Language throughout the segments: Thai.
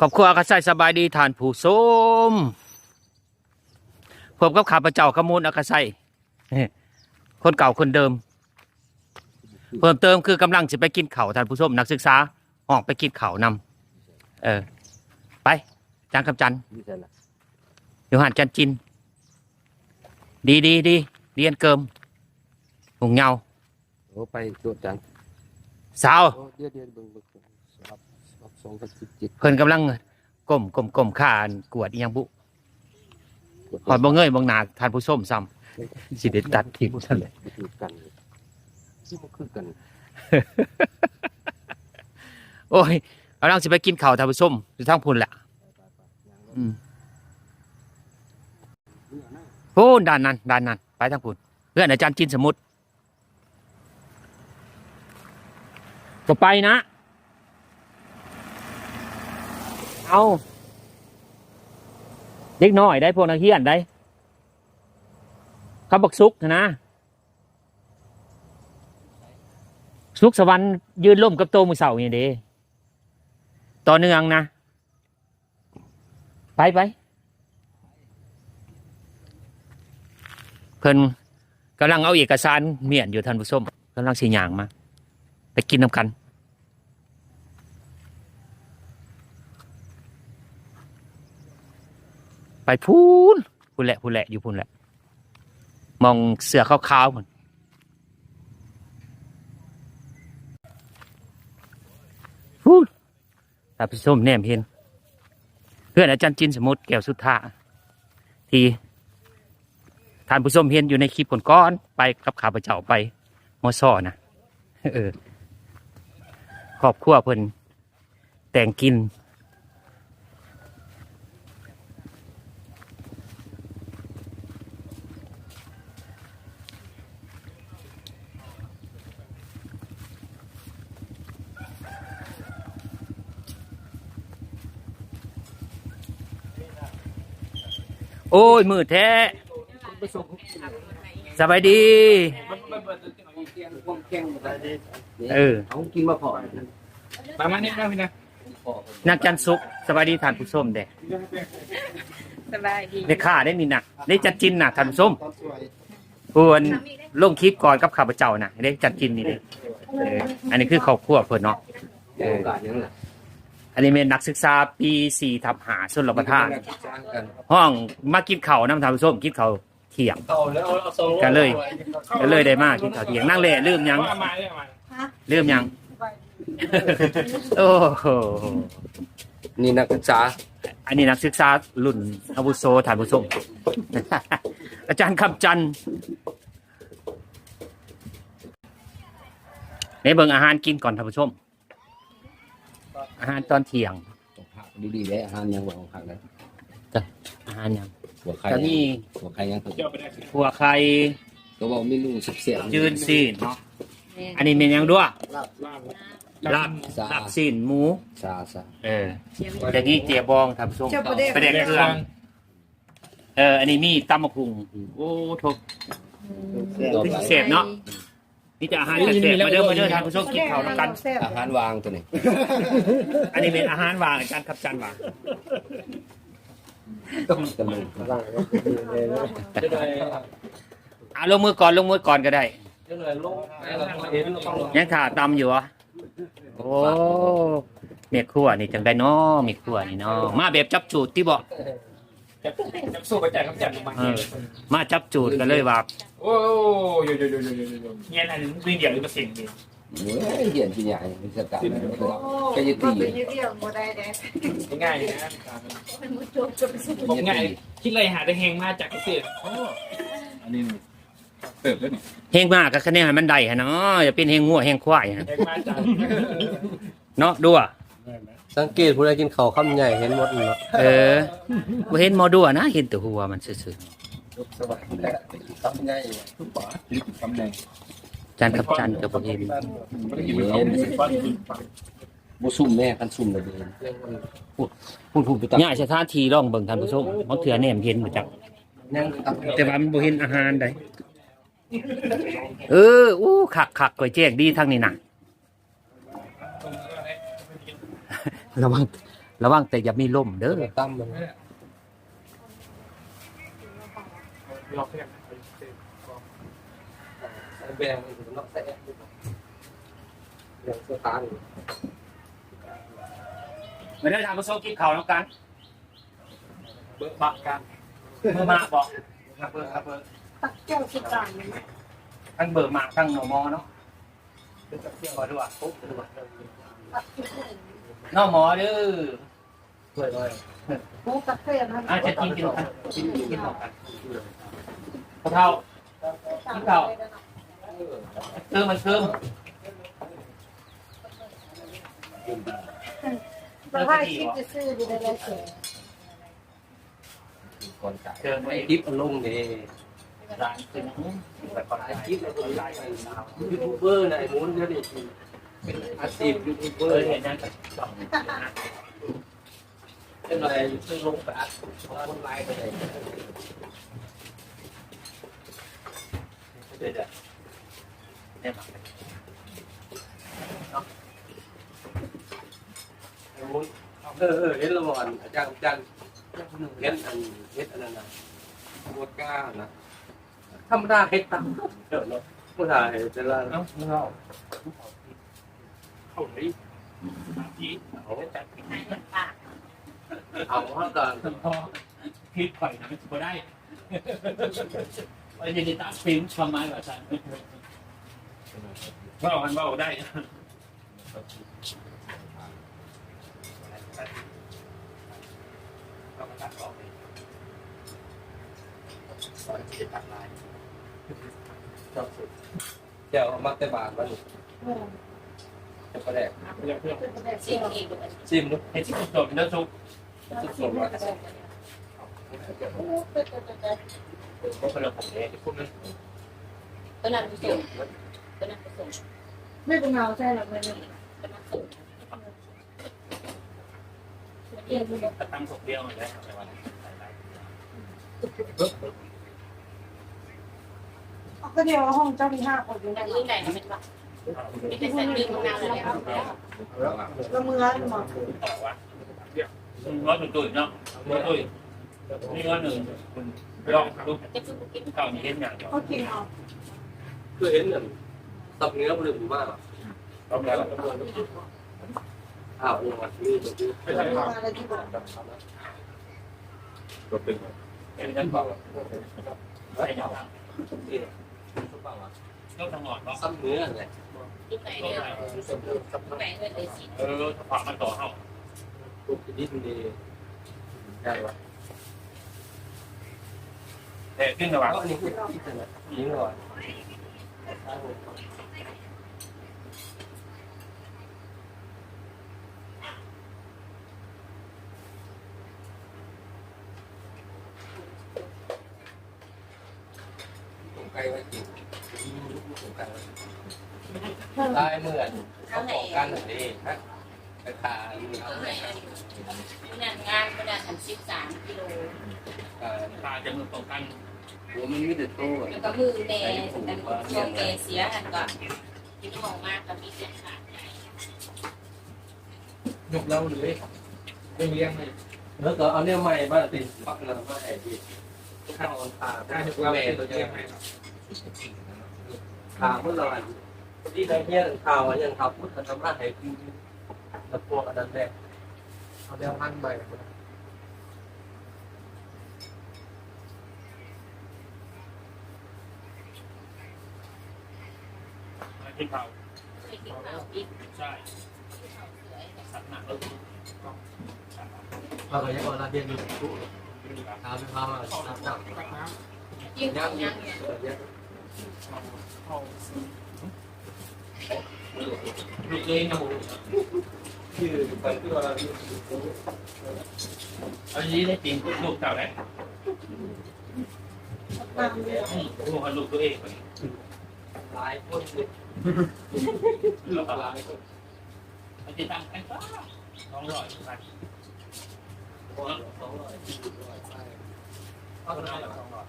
ขอบคุณอากาศสบายดีทานผู้ชมพบกับข้าพเจ้าขมูลอากาศคนเก่าคนเดิม เพิ่มเติมคือกำลังจะไปกินข้าวท่านผู้ชมนักศึกษาออกไปกินข้าวนำเออ ไปจางคำจันทร์นี่ใช่ละอยู่หานจันจิน ดีดีดีเรียนเกิมหงเงาโอ้ไปตรวจจังสาวโอ้เดี๋ยวเดี๋ยวเบิ่งเบิ่งเบิ่งรับรับ สองพันสิบเจ็ดเพิ่นกำลังก้มก้มก้มข้านกวดอีหยังบุหอดบ่เงยบ่งหนาทานผู้ชมซ้ำ สิได้ตัดทิ้งซะเลยคือกันที่บ่คือกันโอ้ยกำลังสิไปกินข้าวทานผู้ชมอยู่ทางพุ่นแหละอืมโอ้ด้านนั้นด้านนั้นไปทางพุ่นเพื่อนอาจารย์จินสมุทรก็ไปนะ เอาเด็กน้อยได้พวกนักเรียนได้เขาบักซุกนะสุกสวรรค์ยืนล่มกับโตมือเสาอย่างเดีต่อเนื่องนะไปไปเพิ่นกำลังเอาเอกสารเมียนอยู่ท่านผู้ชมกำลังสีหยางมาไปกินน้ำกัน ไปพูนพูนแหละพูนแหละอยู่พูนแหละ มองเสือขาวๆมันพูดท่านผู้ชมแนมเห็น เพื่อนอาจารย์จินสมุทรแก้วสุธาที่ท่านผู้ชมเห็นอยู่ในคลิปก่อนๆไปกับข้าพเจ้าไปมอซ่อนะเออครอบครัวเพิ่นแต่งกิน โอ้ย มืดแท้สบายดี เออเอากินมาพอมามาเนี่ยนะพี่นะนักจันทร์สุขสบายดีท่านผู้ชมเด้สบายดีได้ข่าได้มีนะได้จัดจินนะท่านผู้ชมควรลงคลิปก่อนกับข้าพเจ้านะได้จัดจินนี่เลยเอออันนี้คือครอบครัวเพิ่นเนาะโอกาสยังล่ะอันนี้เป็นนักศึกษาปีสี่ทับหาส่วนรับประทานจ้างกันห้องมากินข้าวน้ำท่านผู้ชมกินข้าวเที่ยงเอาแล้วเอาสองกันเลย ก็เลยได้มากินข้าวเที่ยงนั่งเล่ลืมยังมามาเลยมาลืมยัง โอ้โหนี่นักศึกษาอันนี้นักศึกษารุ่นอาวุโสฐานผู้ชม อาจารย์คำจันทร์ในเบิ่งอาหารกินก่อนท่านผู้ชม อาหารตอนเที่ยงต้องผักดีๆได้อาหารยังบ่ของผักนะอาหารหยังหัวไข่ก็มีหัวไข่ยังเจ้าไปได้สิหัวไข่ก็บอกเมนูสุดเสียงยืนซีนเนาะอันนี้เป็นหยังด้วยลาบลาบลาบซีนหมูซาซาเออแต่นี่เจียบองท่านผู้ชมไปเด็กเครื่องเอออันนี้มีตำมะพุงโอ้โถพิเศษเนาะ นี่จะอาหารเกษตรมาเด้อมาเด้อท่านผู้ชมกินข้าวน้ำกันอาหารวางตัวนี้ อันนี้เป็นอาหารวางอาจารย์ขับจันวางกันเลยจะได้อะลงมือก่อนลงมือก่อนก็ได้จะได้ลงเห็นต้องลงยังถ่าตำอยู่เหรอโอ้เมียครัวนี่จังได้เนาะเมียครัวนี่เนาะมาแบบจับจูดที่บอก จะจะสู้ไปจ่ายคำจัดลงมาเออ มาจับจูดกันเลยว่าโอ้ยโยโยโยโยโยโยเงี้ยอันนี้วิ่งเดี่ยวหรือมาเสียงดีเฮ้ยเหียนพี่ใหญ่มีสกัดก็จะตีไปยืดเรียงบ่ได้แดงง่ายนะมันมุดจบจะไปสู้ผมง่ายคิดอะไรหาได้แหงมาจากเกษตรอันนี้เติบแล้วนี่เฮงมากกับคะแนนให้มันได้ฮะเนาะอย่าเป็นเฮงงัวเฮงควายฮะแหงมาจากเนาะดูอะ สังเกตผู้ใดกินข้าวคำใหญ่เห็นหมดเนาะเออบ่เห็นหมอดูอะนะ เห็นแต่หัวมันซื่อสวัสดีคำใหญ่ทุกฝาลิบคำแดงๆอาจารย์ขับจันก็บ่เห็นไม่ได้กินเป็นเขาเป็นฟันบ่ซุ่มแม่กันซุ่มระเบิดพูดพูดพูดไปตามเนี่ยสถานที่ลองเบิ่งท่านผู้ชมบางเทื่อแนมเห็นบ่จัก ยังตับแต่ว่ามันบ่เห็นอาหารใดเอออู้ขักขักก๋วยเจ๊กดีทางนี้นะ ระวัง ระวังแต่อย่ามีลมเด้อตั้มมันล็อกแค่แบงมันนอกแสบเรื่องสตาร์ไม่ได้ทำมาโซกินข้าวแล้วกัน เบิกบักกันมือมาบอกครับเบิกครับเบิกตักแก้วคิดต่างนี่ทั้งเบอร์มาทั้งหนอมอเนาะเป็นกับเที่ยวด้วยว่าปุ๊บด้วยตักคิดห นึ่งน้องหมอเด้อช่วยหน่อยกูตักเทียนนะอาจจะกินกินกันกินกินหมดกันกะเพราเติมมันเติมแต่ว่าคิดจะซื้อดีได้เลยเสียก่อนจ่ายเติมไว้ไอ้คลิปมันลงเด้ร้านขึ้นแบบก่อนไอ้คลิปมันลงยูทูบเบอร์นะไอ้มุ้นเนี่ยนี่ เป็นอาชีพยูทูบเบอเออร์เห็นยังกับสองเป็นอะไรซึ่งลงไปอัดคนไลน์ไปไหนเดี๋ยวเนี่ยมาไอ้มุ้นเออเออเห็นละบ่อนอาจารย์อาจารย์เห็นอันเห็นอันนั้นนะบวชก้านะธรรมดาเฮ็ดตามเดี๋ยวเนาะธรรมดาเฮ็ดแต่ละเอ้าเราเข้าไหนผีเอาจัดพิธีปากเอาเฮาก่อนพอคิดข่อยนะมันจะได้ไอ้ยันดีตาฟิล์มชอบไม้แบบฉันว่ากันว่าได้เราก็ตัดออกเลยสอนที่จะตัดลายเดี๋ยวมักแต่บาทมัน จะก็ได้เพื่อนเพื่อนสิ่งอีกซิมดูเห็นที่สดๆแล้วซุปสุดๆว่าก็เป็นเรื่องของเด็กพวกนั้นตัวนั้นผสมตัวนั้นผสมไม่เป็นเงาใช่หรอกไม่เป็นตัวนั้นผสมเย็นมันถ้าตั้งศพเดียวเลยในวันก็เดียวห้องเจ้ามีห้าคนอยู่ในลื่นไหนมันเป็นแบบมีแต่เส้นลื่นของเราเลยละ เมือหมอต่อวะร้อยตุ่ยเนาะร้อยตุ่ยนี่ร้อยหนึ่งลองดูจะคือกินเก่ามีเห็นอย่างเดียวเขากินเอาคือเห็นนั่นตับเนื้อมันลืมมากต้องแล้วอ้าวลงมานี่ตัวนี้ไม่ใช่ครับอะไรที่บอกรถตึงเห็นกันบอก ใช่ยังนี่สุปังอะก็ทั้งหมดเนาะซ้ำเนื้อเลยลูกไหนเนี่ยลูกไหนเลยเลยสิเออถ้าผักมาต่อเฮาทุกนิดดีได้ปะแต่ขึ้นระหว่างก็อันนี้คือที่จะยิงก่อนผมไกลไว้จริงผมไกลไว้ได้เห มือนเขาบอกกันนี่ฮะราคาเอาตัวไหไหนนนั่นงานก็ได้ทำสิบสามกิโลตาจะมือตรงกันหัวมันไม่ได้โตแล้วก็มือแม่แต่ช่วงแม่เสียหันก่อนกินของมากกับมีเส้นขาดยกเราเลยเรื่องเลี้ยงเลยแล้วก็เอาเนี่ยใหม่มาติดปักเรามาไอ้ที่ข้าวตาได้ยกเราเป็นตัวเลี้ยงไหมครับขาเมื่อไร ที่ได้เนี่ยข่าวยังขับพุทธธรรมะให้คือตะพวกอันนั้นแหละเอาแนวพันใบขึ้นเขาไปกินข้าวอีกใช่ข้าวสวยสักหนักเออเราก็ยังเอาลาเดียนอยู่ทุกทางพามาจับจับยิ่งของยังเนี่ยลูก เลยนะชื่อไปที่ว่าเราอยู่อันนี้ได้จริงลูกเก่าแล้วตามเลยลูกลูกตัวเองหลายคนเลยลูกหลายคนมันจะตั้งกันก็น้องร่อยไปสองร้อยสี่ร้อยใช่เอาคนเอาสองร่อย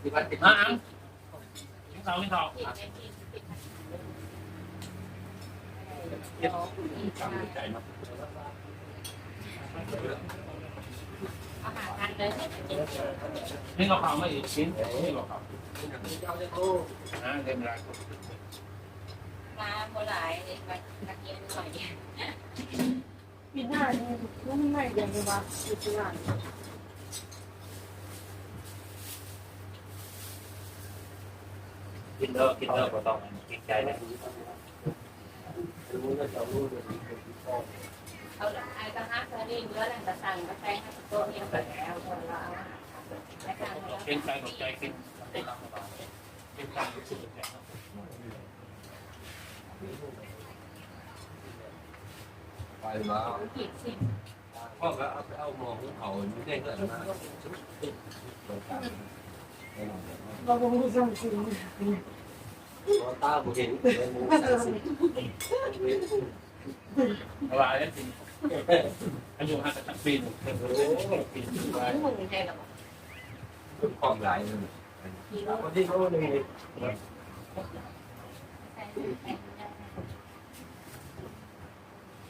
ที่พันติดอ่ะอังทิ้งเขาทิ้งเขาที่แม่ที่ที่เเฮ็ดตามใจเนาะอานี่เราข่าวมาอีกชิ้นนี่เราข่าวเอาเต็มร้านมาโบรายมาตะเกียบหน่อยปีหน้านี่ยรุ่นใหม่เดือนเลยว่าอยู่ที่ร้าน กินเถอะกินเถอะบ่ต้องกินใจเลยรู้แล้วจะรู้เดี๋ยวนี้เป็นพ่อเอาไอ้กระหักกระดิ่งเนื้อแหล่งกระสังกระแตงให้ตัวเองไปแล้วคนละเอาไปทางแล้วเป็นใจกับใจกินเป็นใจเป็นใจรู้สึกแข็งไปมาขีดสิพ่อก็เอาเอาหมองเขาไม่ได้เกิดมา เราคงรู้สึกสิ่งตาบุเห็นเลยมูสาสิอะไรนั่นจริงอายุห้าสิบปีหนึ่งโอ้โหปีนึงไปมึงใช่หรอความหลายเลยกิโลวันที่เขาหนึ่ง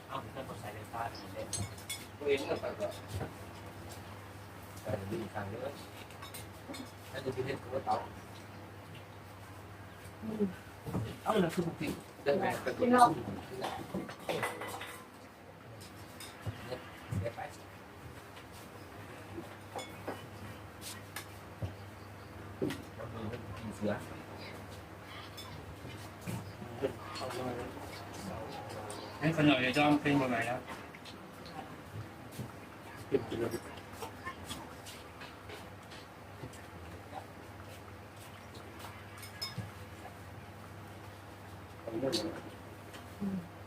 เอาเพิ่นบ่ใส่ในฟ้าสิเด้เว้นกันไปก็แต่ดีทางเยอะ ถ้าจะพิเศษก็เตาเอาละคือปกติได้ไหมเป็นคนสู้ได้ไป เสือ ให้ขนมจะจอมเป็นยังไงแล้ว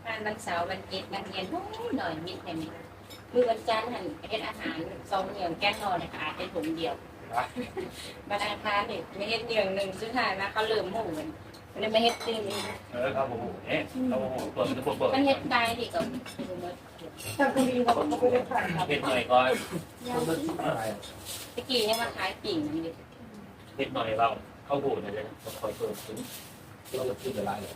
งานวันเสาร์วันเอ็ดวันเย็นหน่อยมิดแค่นี้มือวันจันทร์หันเฮ็ดอาหารสองอย่างแกงนอนเนี่ยขาดเป็นถุงเดียววันอังคารเนี่ยไม่เฮ็ดเดียวหนึ่งซื้อหายมาเขาเริ่มหมู่กันมันเลยไม่เฮ็ดตื่นเออครับผมเอ๊ะเราเปิดมันจะเปิดมันเฮ็ดไกลดิกับแต่คนดีเราก็ไม่ได้ขายครับเฮ็ดหน่อยก่อนมันอะไรตะกี้เนี่ยมาขายปิ่งนี่ดิเฮ็ดหน่อยเราเข้าหูเลยนะต้องคอยเพิ่มขึ้นเราจะขึ้นอะไรเลย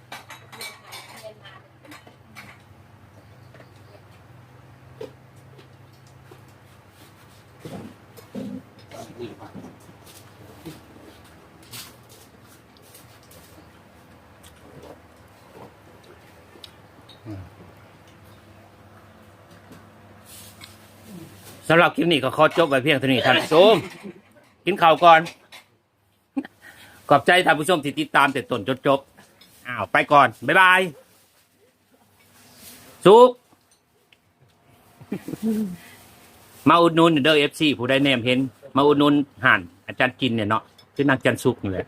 สำหรับคลิปนี้ก็ขอจบไว้เพียงเท่านี้ท่านผู้ชมกินข้าวก่อน ขอบใจท่านผู้ชมที่ติดตามแต่ต้นจนจบอ้าวไปก่อน บ๊ายบาย สุก มาอุดหนุนเด้อเอฟซีผู้ใดแนมเห็น มาอุดหนุนห่านอาจารย์กินเนี่ยเนาะคือนางจันสุกนี่แหละ